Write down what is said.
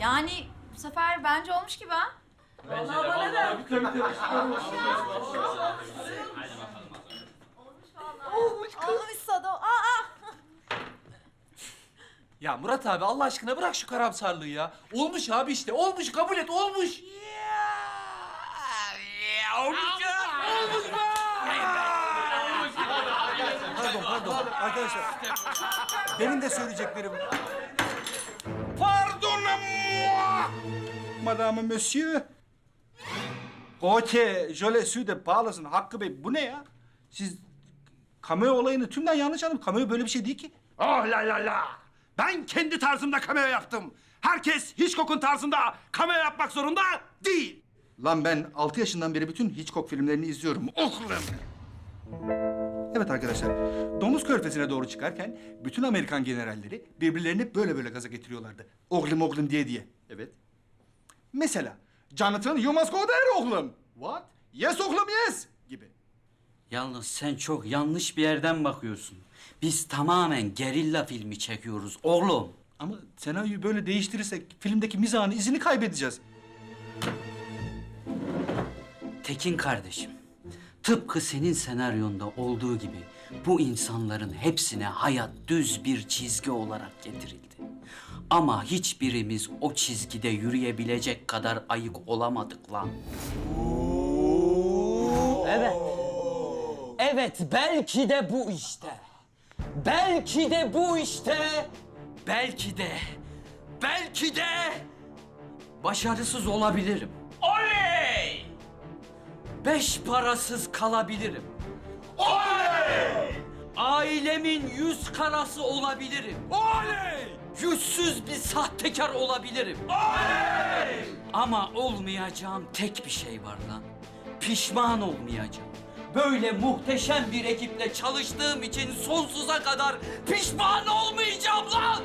Yani bu sefer bence olmuş gibi ha. Vallahi bana da. Olmuşsa da. Aa! Ya Murat abi Allah aşkına bırak şu karamsarlığı ya. Olmuş abi işte. Olmuş kabul et olmuş. Pardon pardon arkadaşlar. Benim de söyleyeceklerim. Madame monsieur. Rote, jöle süde bağlasın Hakkı Bey. Bu ne ya? Siz cameo olayını tümden yanlış anladınız. Cameo böyle bir şey değil ki. Oh la la la. Ben kendi tarzımda cameo yaptım. Herkes Hitchcock'un tarzında cameo yapmak zorunda değil. Lan ben 6 yaşından beri bütün Hitchcock filmlerini izliyorum. Oğlum. Evet arkadaşlar, Domuz Körfezi'ne doğru çıkarken bütün Amerikan generalleri birbirlerini böyle böyle gaza getiriyorlardı. Oğlum oğlum diye diye. Evet. Mesela Jonathan you must go there oğlum. What? Yes oğlum yes gibi. Yalnız sen çok yanlış bir yerden bakıyorsun. Biz tamamen gerilla filmi çekiyoruz oğlum. Ama senaryoyu böyle değiştirirsek filmdeki mizahın izini kaybedeceğiz. Tekin kardeşim, tıpkı senin senaryonda olduğu gibi bu insanların hepsine hayat düz bir çizgi olarak getirildi. Ama hiçbirimiz o çizgide yürüyebilecek kadar ayık olamadık lan. Evet. Evet, belki de bu işte. Belki de bu işte. Belki de, belki de başarısız olabilirim. Oley! Beş parasız kalabilirim. Oley! Ailemin yüz karası olabilirim. Oley! Yüzsüz bir sahtekar olabilirim. Ama olmayacağım tek bir şey var lan. Pişman olmayacağım. Böyle muhteşem bir ekiple çalıştığım için sonsuza kadar pişman olmayacağım lan!